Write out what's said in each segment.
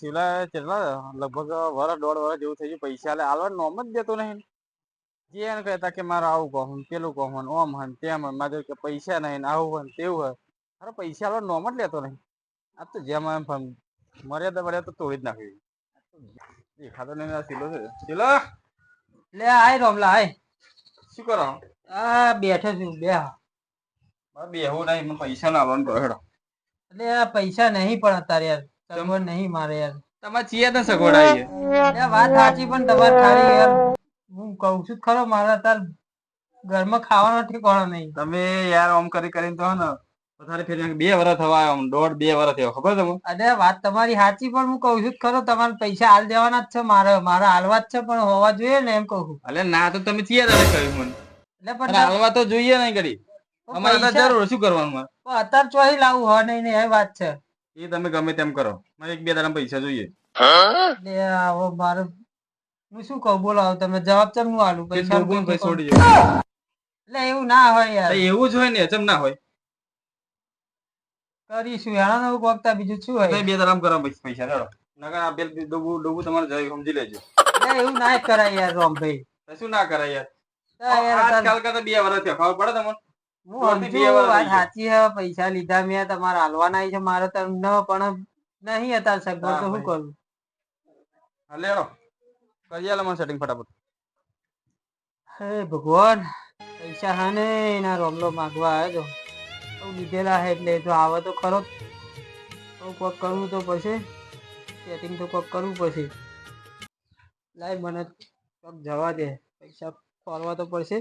શિવલા કેટલા લગભગ વરસ દોઢ વરસ જેવું થઈ ગયું. પૈસા લે આલવા નોમ જ દેતો નહીં. જે એને કહેતા કે મારે આવું કહું પેલું કહું ઓમ હન તેમ હન. મારે કે પૈસા નહીં આવું હન તેવું હન અરે પૈસા આલવા નોમ જ લેતો નહીં. આ તો જેમ એમ મર્યાદા મર્યાદા તો તોડી જ નાખી દેખાતો નહીં શિલો છે. શિલો? લે આય રોમલા આય. શું કરો? આ બેઠો છું બે. મારે બેહું નહીં મને પૈસા ના આવવાનું હેડો. એટલે આ પૈસા નહીં પણ અત્યારે. યાર સગવડ નહીં મારે યાર. તમારે ચિયા તો સગવડાઈએ વાત સાચી પણ તમારે ખાલી યાર હું કહું છું ખરો મારા તાર ઘરમાં ખાવાનો ઠેકાણો નહીં. તમે યાર ઓમ કરી કરીને તો ને વધારે ફેરી બે વર્ષ થવા આમ દોઢ બે વર્ષ થયો ખબર તમે અરે વાત તમારી સાચી પણ હું કહું છું જ ખરો તમારે પૈસા હાલ દેવાના જ છે મારે મારે હાલવા જ છે પણ હોવા જોઈએ ને એમ કહું અલે ના તો તમે ચિયા દાડે કહ્યું મને. એટલે પણ હાલવા તો જોઈએ નહીં કરી અમારે જરૂર શું કરવાનું અત્યારે ચોહી લાવું હોય નહીં એ વાત છે. એ તમે ગમે તેમ કરો. મને એક બે દાડા પૈસા જોઈએ. એટલે આવો મારે હું શું કહું? બોલો આવો તમે જવાબ ચમનું આલું પૈસા ડૂબું ને પછી એટલે એવું ના હોય યાર. એવું જ હોય ને ચમ ના હોય. કરીશું હેણા નવું કોકતા બીજું શું હોય? બે દાડા કરો પૈસા લેડો નગર આ બેલ ડૂબું ડૂબું તમારે જઈ સમજી લેજો. એવું ના કરાય યાર રોમભાઈ તો શું ના કરાય યાર. આજકાલ કરતા બે વર્ષ થયા ખબર પડે તમને? સાચી પૈસા લીધા મેં તમારે હાલવાના છે મારે તમને પણ નહીં હતા સગવડ તો શું કરું? લેડો કરી આલો મને સેટિંગ ફટાફટ. હે ભગવાન પૈસા હા એના રોમલો માગવા આવ્યો તો. લીધેલા હે એટલે તો આવે તો ખરો. તો કોક કરવું તો પછી સેટિંગ તો કોક કરવું પછી લાય મને કોક જવા દે. પૈસા ફરવા તો પડશે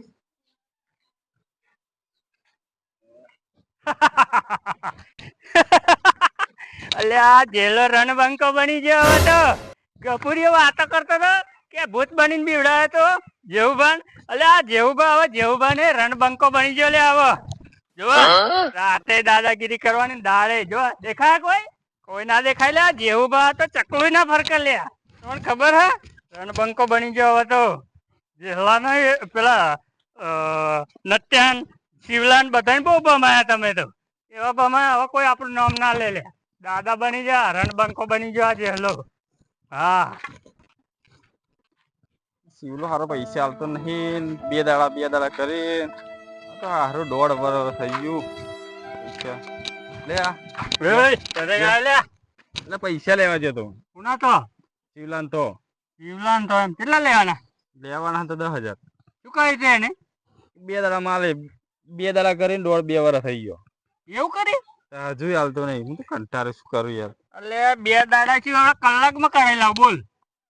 અલ્યા જેલો રણબંકો બની ગયો હવે તો. ગપુરીઓ વાતો કરતો હતો કે ભૂત બનીને બીવડાયો તો જેવુભાન. અલ્યા જેવુભા હવે જેવુભા ને રણબંકો બની ગયો લે હવે જો રાતે દાદાગીરી કરવાની દાળે જો દેખાય કોઈ? કોઈ ના દેખાય લે જેવુભા તો ચકલું ના ફરકે લે. તમને ખબર હે? રણબંકો બની ગયો હવે તો. જેલા પેલા નત્યાન શિવલાન બધાને બહુ ભમાયા તમે તો. એવા ભમાયા હવે કોઈ આપણું નામ ના લે લે. દાદા બની જા રણબંકો બની જા આજે હેલો. હા. શિવલો હારો પૈસા હાલતો નહીં બે દાડા બે દાડા કરી તો હારું દોઢ વર્ષ થઈ ગયું. પૈસા. લે આ. એટલે પૈસા લેવા જતો કુના તો? શિવલાન તો. શિવલાન તો એમ. કેટલા લેવાના? લેવાના તો દસ હજાર. શું કહે છે એને? બે દાડા માલે બે દાડા કરીને દોઢ બે વર્ષ થઈ ગયો. એવું કરી? હજુ હાલતો નહીં. હું તો કંટાળે શું કરું યાર. એટલે બે દાડા થી હવે કલાકમાં કરેલા બોલ.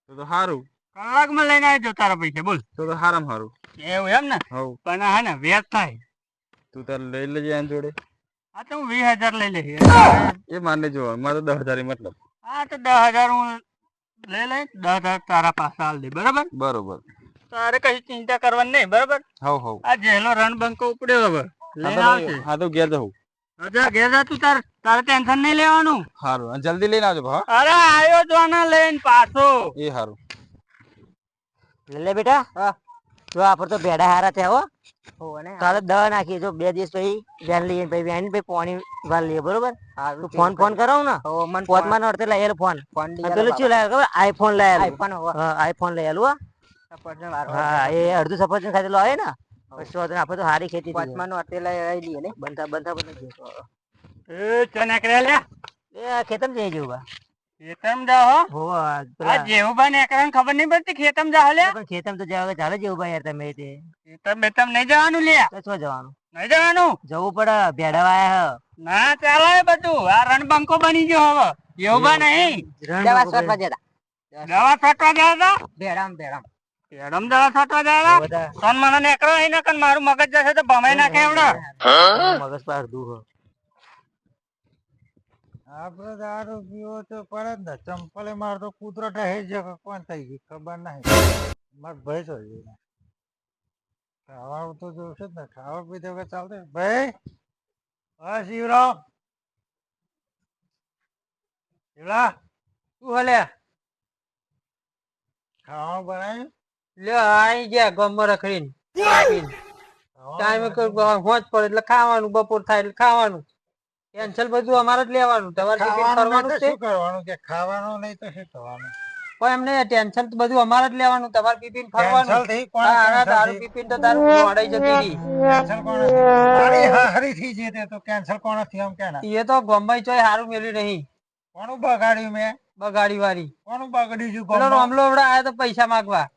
તો તો સારું કલાકમાં લઈને આવજો તારા પૈસા બોલ. તો તો હારામ સારું એવું એમ ને? હવ પણ હે ને વેચ થાય. તું તાર લઈ લેજે એના જોડે. હા તો હું વીસ હજાર લઈ લઈશ. એ માને જો મારે તો દસ હજાર મતલબ. હા તો દસ હજાર હું લઈ લઈ દસ હજાર તારા પાસે હાલ દે બરાબર? બરોબર. તારે કઈ ચિંતા કરવાની નહીં બરાબર? હવ હવ. આ જેલો રણબંકો ઉપડ્યો હવે. લઈને હા આવશે તો- હા તો ઘેર જવું હજાર ઘેર જા તું તાર. તારે ટેન્શન નહીં લેવાનું. સારું અને જલ્દી લઈને આવજો હા? અરે આયો જો ને લઈને પાછો. એ સારું લે બેટા. હા. જો આપડે તો ભેડા હારા થયા હો. હોવે ને તારે દવા નાખીએ જો બે દિવસ પછી વેન લઈએ પછી વેન પછી પાણી વાર લઈએ બરોબર? હારું તું ફોન ફોન કરાવ ને. હો મન પોતમાં નડતે લાયેલો ફોન. ફોન અને પેલું શું લાયેલું ખબર? આઈફોન લાયેલું. આઈફોન હો હા આઈફોન લાયેલું હો. હા એ અડધું સફરજન ખાધેલું આવે ને પછી તો આપણે તો હારી ખેતી થઈ અટેલા લઈ લઈએ ને? બનતા બનતા બધા એ ચનેકરે લે? એ ખેતમ જઈ જવું બા. ખેતમ જા હો. હો આ આ પેલા જેવું બા નેકરાને ખબર નહીં પડતી? ખેતમ જા લે. પણ ખેતમ તો જાવ ચાલે જેવું યાર તમે તે. ખેતમ બેતમ નહીં જવાનું લે. શું જવાનું? નહીં જવાનું? જવું પડે ભેડા વાયા ના ચાલે બધું. આ રણબંકો બની ગયો હવે. એવું નહીં. દવા છોટવા જતા. દવા છાંટવા ગયા ભેડામ ભેડામ. તન મને નેકરો અહીં ને મારું મગજ જશે તો ભમાઈ નાખે એવડો. મગજ પર આપડે દારૂ પીવો તો પડે ને. ચંપલે માર તો કૂતરો ઢહી જ કોણ થઈ ગઈ ખબર નહીં. માર ભાઈ તો ખાવાનું તો જોશે જ ને. ખાવા પીધા વગર ચાલશે ભાઈ હા શિવરામ. શિવરા શું હલે? ખાવાનું બનાવ્યું? લે આઈ ગયા ગમર ખરીન ટાઈમ હોજ પડે એટલે ખાવાનું બપોર થાય એટલે ખાવાનું. કેન્સલ બધું અમારે જ લેવાનું. તમારે જ છે? શું કરવાનું કે ખાવાનું નહીં તો શું થવાનું પણ એમને ટેન્શન તો બધું અમારે જ લેવાનું. તમારે બીપીન ફરવાનું. કોણ તારા દારૂ તો તારું મોડાઈ જતી કોણ હતી? હારી થઈ છે તે તો કેન્સલ કોણથી એમ કેના? એ તો ગોમ્બઈ ચોય હારું મેલી નહીં. કોનું બગાડ્યું મેં? બગાડી વાળી કોનું બગડ્યું છે પેલો? રોમલો આયો તો પૈસા માંગવા.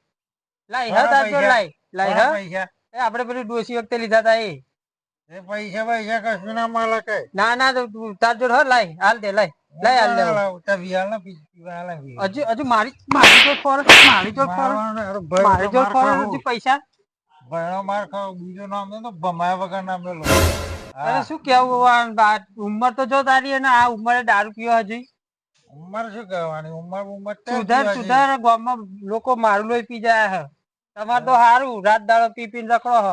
લાઈ હા કોના તાર જોડે પૈસા? લાઈ લાઈ હા પૈસા. એ આપણે પેલું ડોસી વખતે લીધા તા એ. એ પૈસા પૈસા કશું ના મળે કઈ. ના ના તો તું તાર લાઈ હાલ દે લાઈ લાઈ હાલ દે. હજુ હજુ મારી મારી જોડ ફોર મારી જોડ ફોર મારી જોડ ફોર હજુ પૈસા. બીજું નામ તો ભમાયા વગર નામ લે અરે શું કેવું ઉંમર તો જો તારી અને આ ઉંમરે દારૂ પીવા હજી. ઉંમર શું કહેવાની? ઉંમર ઉંમર સુધાર. સુધાર ગામમાં લોકો મારું લોહી પી જાય હે. તમારે તો હારું રાત દાડો પી પીને રખડો હ.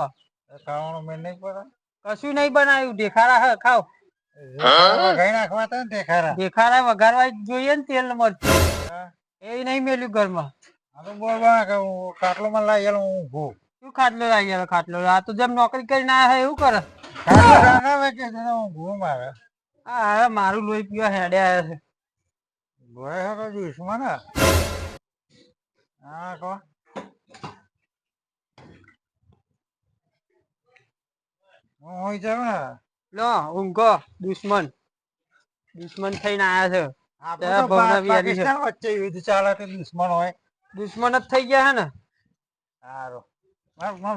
ખાવાનું મેં નહીં પડે કશું નહીં બનાવ્યું દેખાડા હ ખાવ વઘાઈ નાખવા હતા ને દેખારા. ખરા વઘારવા જોઈએ ને તેલ મરચું. એ નહીં મેલ્યું ઘરમાં. આ તો બોલવા કે હું કાટલોમાં લાવી ગયેલો હું ભૂ શું ખાટલો લાગી ગયેલો ખાટલો? આ તો જેમ નોકરી કરીને આયા હે એવું કરે. કાટલો રાખાવે કે જેને ભૂ મારે? આ હારે મારું લોહી પીવા હેડે આયા છે. ભોય હતો દુશ્મન હે. હા કો છે ને? લો ઊંઘો દુશ્મન. દુશ્મન થઈને આયા છે. પાકિસ્તાન વચ્ચે યુદ્ધ ચાલે તે દુશ્મન હોય. દુશ્મન જ થઈ ગયા હે ને? સારું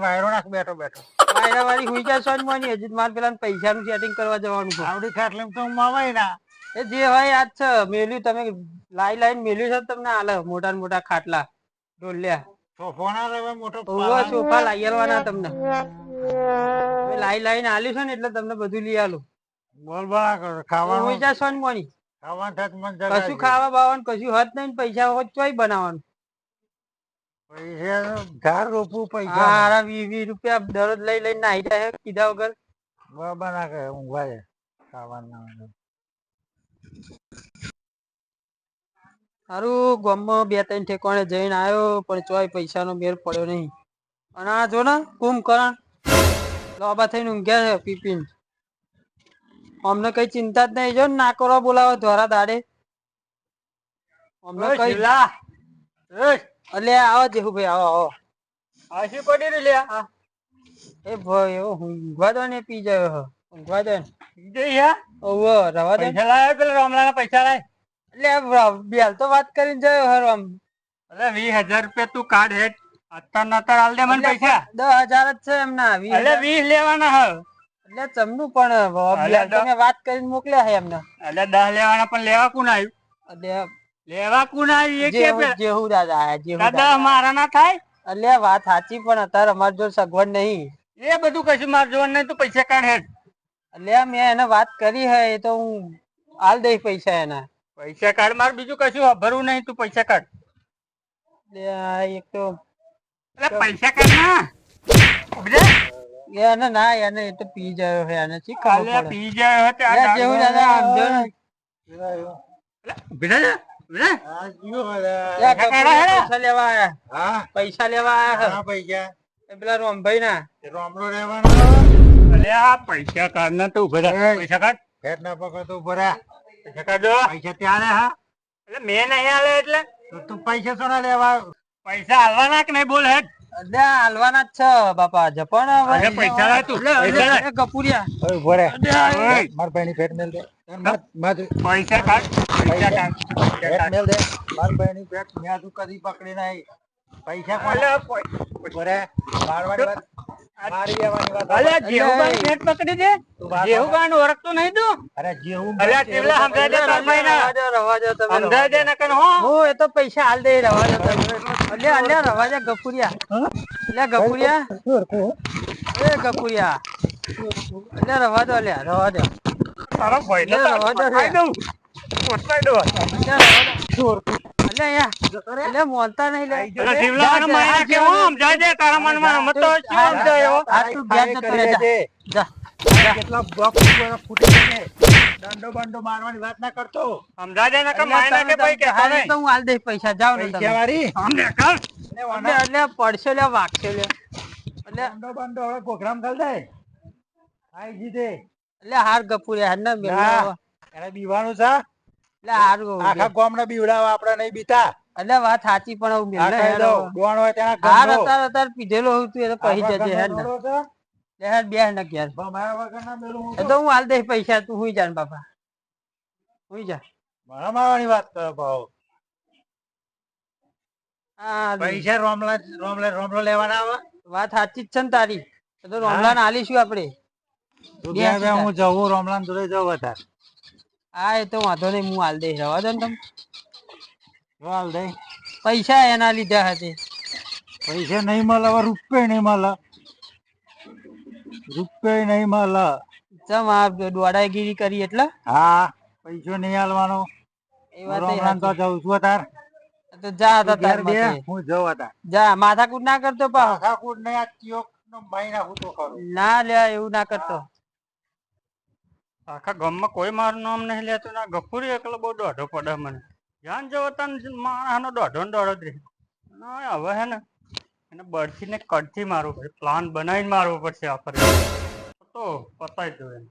વાયરો નાખ બેઠો બેઠો. વાયરા વાળી હુઈ જાય સોન મોની? હજી મારે પેલા પૈસાનું સેટિંગ કરવા જવાનું છે. આવડી ખાટલી તો મવાય ના. એ જે હોય યાદ છે. મેલ્યું તમે લાઈ લાઈન મેલ્યું છે તમને આલે મોટા ને મોટા ખાટલા. ડોલ્યા સોફા ના મોટો સોફા લાઈ આલવાના તમને. હવે લાઈ લાઈને આલ્યું છે ને એટલે તમને બધું લઈ આલું. બોલ બા કરો હુઈ ખાવાનું જાય સોન મોની. ખાવાનું થાત મન જરા કશું ખાવા બાવાનું કશું હત નહીં પૈસા હોત ચોય બનાવવાનું. પૈસા ધાર રોપવું પૈસા. હારા વીસ વીસ રૂપિયા દરરોજ લઈ લઈને નાહી જાય કીધા વગર. બરાબર ના કહે ઊંઘવા જાય ખાવાનું સારું ગામમાં બે ત્રણ ઠેકાણે જઈને આવ્યો પણ ચોય પૈસાનો મેર પડ્યો નહીં. અને આ જો ને કુંભકરણ લોબા થઈને ઊંઘ્યા છે પીપીન. અમને કઈ ચિંતા જ નહીં જો ના કરો બોલાવો ધોરા દાડે. અમને કઈ લા એટલે આવો જેહુ ભાઈ આવો. આવો આશી પડી રહ્યું લે એ ભાઈ એવો ઊંઘવા દો ને પી જાય. ઊંઘવા દો પી હે? ઓવો રવા દે. પૈસા લાવ્યો પેલા રામલાના પૈસા લાય? એટલે બેલ તો વાત કરીને જયો હર આમ અરે વીસ હજાર રૂપિયા તું કાઢ હેડ. અત્યાર ના આલ દે મને પૈસા. દસ હજાર જ છે એમના એટલે વીસ લેવાના હ એટલે ચમનું પણ વાત કરીને મોકલ્યા હે એમને. એટલે દસ લેવાના પણ લેવા કોણ આવ્યું? એટલે લેવા કોણ આવ્યું? એ કે જેહુ જેહુ દાદા જેહુ દાદા દાદા. મારા ના થાય? એટલે વાત સાચી પણ અત્યારે અમાર જોડે સગવડ નહીં. એ બધું કશું માર જોવાનું નહીં તો પૈસા કાઢ હેડ. એટલે મેં એને વાત કરી હે એ તો હું હાલ દઈશ પૈસા એના. પૈસા કાઢ માર બીજું કશું ભરવું નહીં તું પૈસા કાઢ. એટલે એક તો એટલે પૈસા કાઢ ના. ઉભરે. એને ના એને એ તો પી ગયો હે એને શી ખબર પી જાય હતે આ જેવું દાદા આમ જો ને. બેટા પૈસા લેવા આયા. હા? પૈસા લેવા આયા હા પૈસા એ પેલા રોમભાઈ ના તે રોમડો રહેવાનો અલે આ પૈસા કાઢ ના તો ઉભરે પૈસા કાઢ. ફેર ના પકડ તો ભર્યા પૈસા કાઢો પૈસા ત્યાં હા? એટલે મેં નહીં આલે એટલે. તું પૈસા સોના ના લેવા પૈસા હાલવાના કે નહીં બોલ હેડ? હાલવાના જ છે બાપા જપણ પૈસા લાય તું. ગપુરિયા ભરે માર ભાઈની ફેટ મેલ દે. માર માર પૈસા કાઢ. પૈસા કાઢ. પૈસા મેલ દે. માર ભાઈની ફેટ મેં હજુ કદી પકડી નહીં. પૈસા કોને ભરે મારવાની વાત મારી લેવાની વાત અલે જેહુબાની નેટ પકડી દે. વાત જેહુબાને ઓળખતો નહીં તું? અરે જેવું અલે સમજાય દે સમજાય દે હો. હું એ તો પૈસા હાલ દે રવા દો તમે. અલ્યા અલ્યા રવા ગફુરિયા. ગપુરિયા અલ્યા ગપુરિયા એ ગપુરિયા અલ્યા રવા દો અલ્યા રવા દો. તારો ભાઈ ને રવા દે ખાઈ દઉં. અલ્યા રવા દો. અલ્યા અહીંયા. અલ્યા મોલતા નહીં લે. અલે જીવલાનો માયા કેવો? સમજાય દે તારા મનમાં રમત શું સમજાય એવો આ તું ઘેર જતો રહે, જા. કેટલા બોક્સ ફૂટી છે? દંડો બંડો મારવાની વાત ના કરતો. સમજાય દે કે માયના કે ભાઈ કે કહેતો તો હું હાલ દે પૈસા જાવ ને તમે. વારી અમને કર એટલે એટલે પડશે લે વાગશે લે એટલે દંડો બંડો હવે પ્રોગ્રામ કર દે આઈ જીતે એટલે હાર ગપુરે હાર ના મેલ ના. એને બીવાનું છે એટલે હારું આખા ગામના બીવડાવા આપણે નહીં બીતા. એટલે વાત સાચી પણ હું કહી તેના હાર. અત્યારે અત્યારે પીધેલો હું તું એ તો પછી આપણા જજે હેડ ને છે. બે ને મેલું હું એ તો હું હાલ દઈશ પૈસા તું હુઈ જા ને બાપા. હુઈ જા. મારા મારવાની વાત કરો ભાવ. હા પૈસા રોમલા રોમલે રોમલો લેવાના આવે? વાત સાચી જ છે ને તારી. એ તો રોમલાને આલીશું આપણે. બે બે બે હું જવું રોમલાન જોડે જવું વધારે. હા એ તો વાંધો નહીં હું હાલ દઈશ. રવા દો ને તમે. હાલ દઈ. પૈસા એના લીધા હતી પૈસા નહીં મળે હવે રૂપિયા નહીં મળે. રૂપિયા નહીં મળે. ચમ આ દોડાગીરી કરી એટલે? હા પૈસો નહીં હાલવાનો એ વાત જાઉં તો જઉં છું તાર તો જા હતા તાર હું જવું હતા જા માથાકૂટ ના કરતો પા માથાકૂટ નહીં આ ચિયોક નો ભાઈ ના તો ખરું. ના લે એવું ના કરતો. આખા ગામમાં કોઈ મારું નામ નહીં લેતું ના ગફુરી એકલો બહુ દોઢો પડે મને. જ્યાં જવો માણસ માણસનો દોઢો ને દોઢો જ રહે. ના હવે હે ને એને બળથી ને કડથી મારવું પડે. પ્લાન બનાવીને મારવો પડશે આપણે તો પતાવી દો એને.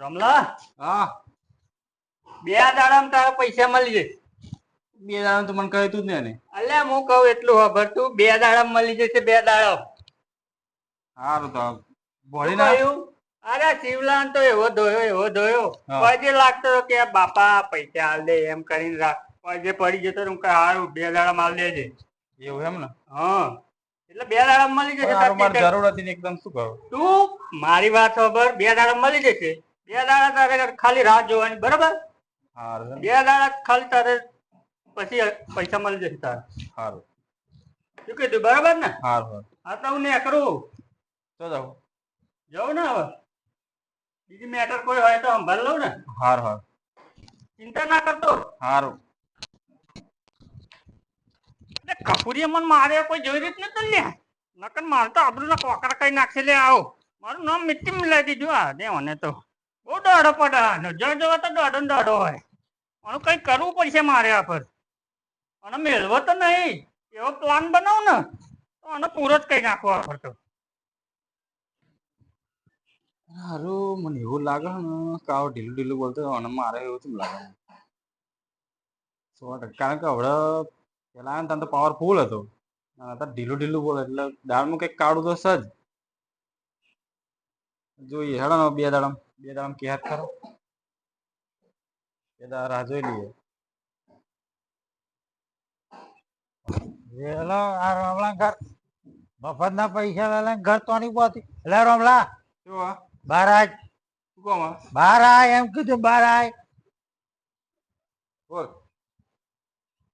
રમલા? હા. બે દાડામાં તારા પૈસા મળી જશે. બે દાડા તો મને કહ્યું તું જ ને હું કહું એટલું ખબર તું. બે દાડા મળી જશે બે દાડા સારું તો ભોળી ના અરે શિવલાન તો એવો ધોયો એવો ધોયો. પછી લાગતો કે બાપા પૈસા હાલ દે એમ કરીને રાખ. પછી પડી જતો હું કે હારું બે દાડા માલ દેજે. એવું એમ ને? હા. એટલે બે દાડા મળી જશે હારું, મારે તાર જરૂર હતી ને એકદમ શું કરું તું મારી વાત ખબર બે દાડા મળી જશે. બે દાડા તારે ખાલી રાહ જોવાની બરાબર? સારું બે દાડા ખાલી તારે પછી પૈસા મળી જશે તારે. સારું શું કીધું બરાબર ને? સારું હા તો હું ને કરું. તો જાઉં. જાઉં ને હવે. બીજી મેટર કોઈ હોય તો સંભાળ લઉં ને. હારું હારું. ચિંતા ના કરતો. સારું એટલે કપૂરીએ મને મારે કોઈ જોઈ રીત નથી લે નકર મારે તો આબરૂ ના કોકરા કઈ નાખી લે, આવો. મારું નામ મિત્તી મિલાઈ દીધું. આ દેવાને તો. બહુ દોડો પડે. જો જોવો તો દોડો દોડો હોય. આનું કઈ કરવું પડશે મારે આ પર. અને મેળવો તો નહીં. એવો પ્લાન બનાવ ને, તો આનો પૂરો જ કઈ નાખવો આ પર તો. હારું, મને એવું લાગે ને કાવ ઢીલું ઢીલું બોલતો અને મારે એવું કેમ લાગે? સો ટકા. કારણ કે હવે પેલા ને તો પાવરફુલ હતો. અત્યારે ઢીલું ઢીલું બોલે એટલે દાળનું કંઈક કાળું તો સજ જોઈએ હેડો ને બે દાડમ બે દાડમ કે હાથ કરો. બે દાડા રાહ જોઈ લઈએ. વેલો આ રમલા ઘર. મફત ના પૈસા લઈને ઘર તો નહીં પહોંચી એટલે રોમલા આ? આય. બાર આય એમ કીધું બાર આય. બોલ.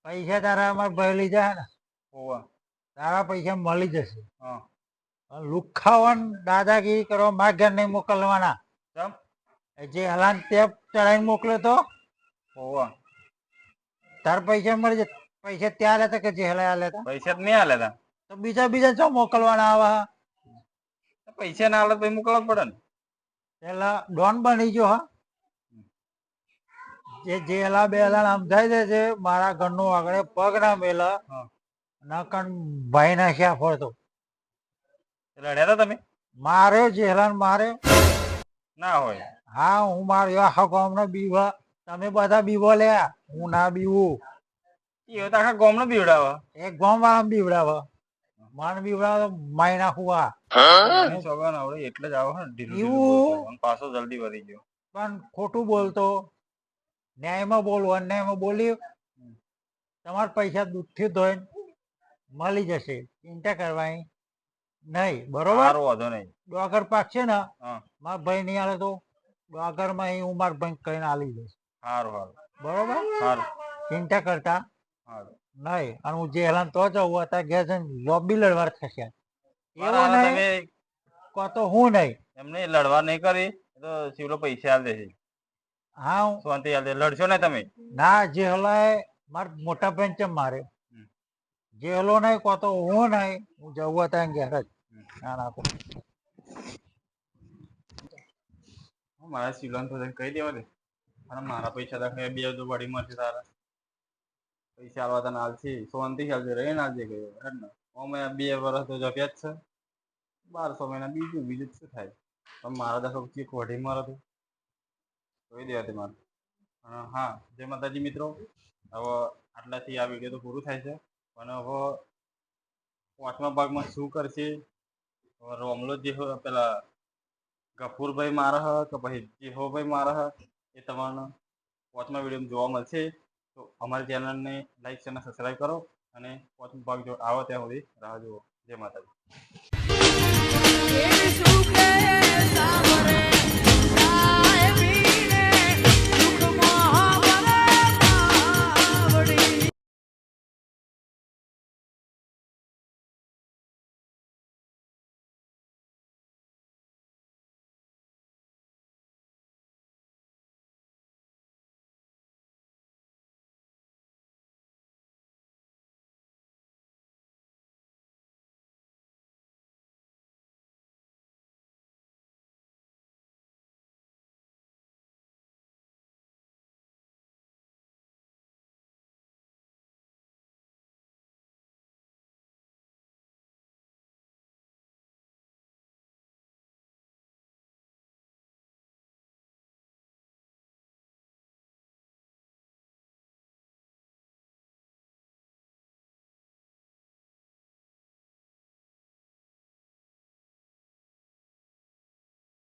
પૈસા તારા અમારે ભાઈ લીધા ને હોવા. તારા પૈસા મળી જશે. લુખાવન દાદાગીરી કરવા મારા ઘેર નહીં મોકલવાના. જે હલાન ટેપ ચડાવીને મોકલ્યો તો? હોવા. તાર પૈસા મળી જશે પૈસા ત્યાં લેતા કે જે હલાયા લેતા પૈસા જ નહીં હાલે તો બીજા બીજા ચો મોકલવાના આવા? પૈસા ના હાલે તો મોકલવા પડે ને. પેલા ડોન બની ગયો હા. જે જેલા બેલા આમ થાય છે મારા ઘરનો આગળ પગ ના મેલા હા. નકન ભાઈ ના શ્યા ફરતો રડ્યા તમે? માર્યો જેલાન માર્યો ના હોય. હા હું માર્યો આખા ગામનો બીવા. તમે બધા બીવો લ્યા. હું ના બીવું. એ તો આખા ગામનો બીવડાવે. એક ગામ વાળા બીવડાવે. માન બીવડાવે માઈ નાખું આ. સોગન આવડે એટલે જ આવો ને. પાછો જલ્દી વધી ગયો. પણ ખોટું બોલતો. ન્યાયમાં બોલવું અન્યાયમાં બોલી તમારા પૈસા દૂધથી ધોઈને મળી જશે. ચિંતા કરવાની નહીં બરોબર? વાંધો નહીં. ડોગર પાક છે ને મારા ભાઈ નહીં આવે તો ડોગરમાં હું મારા ભાઈ કહીને આલી જઈશ. સારું સારું બરોબર? સારું ચિંતા કરતા નહીં. અને હું જે હેલાન તો જવું અત્યારે ઘેર જઈને લોબી લડવાર થશે. એવો નહીં. તમે કો તો હું નહીં. એમને લડવા નહીં કરી તો શિવલો પૈસા આલ દેશે. હા હું- શાંતિ હાલે લડશો ને તમે? ના જે હલાય માર મોટા બેન ચમ મારે. જે હલો નહીં કો તો હું નહીં હું જવું હતા ઘેર જ. ના નાખું હું મારા શિવલાન તો કહી દેવા દે. અને મારા પૈસા દાખલે બે તો વડી મળશે તારા. પૈસા આવવા તને હાલથી શાંતિ હાલજે રહીને હાલજે ગયો હેડ ને? અમે બે વર્ષ તો જપ્યા જ છે. બારસો મહિના બીજું બીજું શું થાય? પણ મારા દાખલો ચીક વઢી મારો તો? અને હા, જય માતાજી મિત્રો. હવે આટલાથી આ વીડિયો તો પૂરું થાય છે. પણ હવે પાંચમા ભાગમાં શું કરશે? રોમલો જે પેલા ગફુરભાઈ મારા હ કે પછી જેહોભાઈ મારા હ, એ તમારો પાંચમા વિડીયોમાં જોવા મળશે. તો અમારી ચેનલને લાઈક અને સબસ્ક્રાઈબ કરો અને પાંચમો ભાગ જો આવો ત્યાં સુધી રાહ જુઓ. જય માતાજી.